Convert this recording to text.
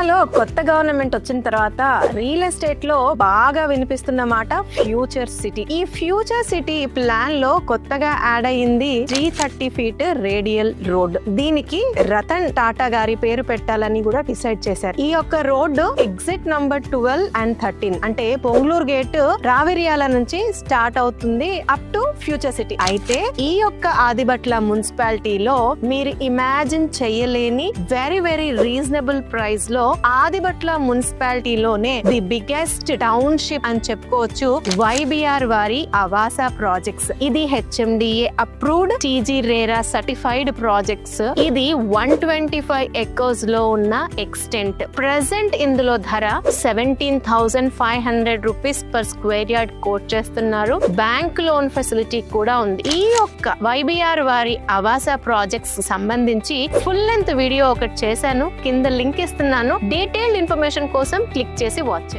తెలంగాణలో కొత్త గవర్నమెంట్ వచ్చిన తర్వాత రియల్ ఎస్టేట్లో బాగా వినిపిస్తున్న మాట ఫ్యూచర్ సిటీ. ఈ ఫ్యూచర్ సిటీ ప్లాన్లో కొత్తగా యాడ్ అయ్యింది three thirty feet radial road. దీనికి రతన్ టాటా గారి పేరు పెట్టాలని కూడా డిసైడ్ చేశారు. ఈ యొక్క road exit number twelve and thirteen. అంటే పొంగళూరు గేట్ రావిరియాల నుంచి స్టార్ట్ అవుతుంది అప్ టు ఫ్యూచర్ సిటీ. అయితే ఈ యొక్క ఆదిబట్ల మున్సిపాలిటీలో మీరు ఇమాజిన్ చేయలేని వెరీ వెరీ రీజనబుల్ ప్రైస్లో ఆదిబట్ల మున్సిపాలిటీలోనే ది బిగ్గెస్ట్ టౌన్షిప్ అని చెప్పుకోవచ్చు వైబిఆర్ వారి ఆవాస ప్రాజెక్ట్స్. ఇది HMDA approved TG RERA certified projects. ఇది వన్ ట్వంటీ ఫైవ్ ఎకోస్లో ఉన్న ఎక్స్టెంట్. ప్రెసెంట్ ఇందులో ధర seventeen thousand five hundred rupees per square yard quote చేస్తున్నారు. బ్యాంక్ లోన్ ఫెసిలిటీ కూడా ఉంది. ఈ యొక్క వైబిఆర్ వారి ఆవాస ప్రాజెక్ట్స్ సంబంధించి ఫుల్ లెంత్ వీడియో ఒకటి చేశాను. కింద లింక్ ఇస్తున్నాను. డీటెయిల్డ్ ఇన్ఫర్మేషన్ కోసం క్లిక్ చేసి వాచ్ చేయండి.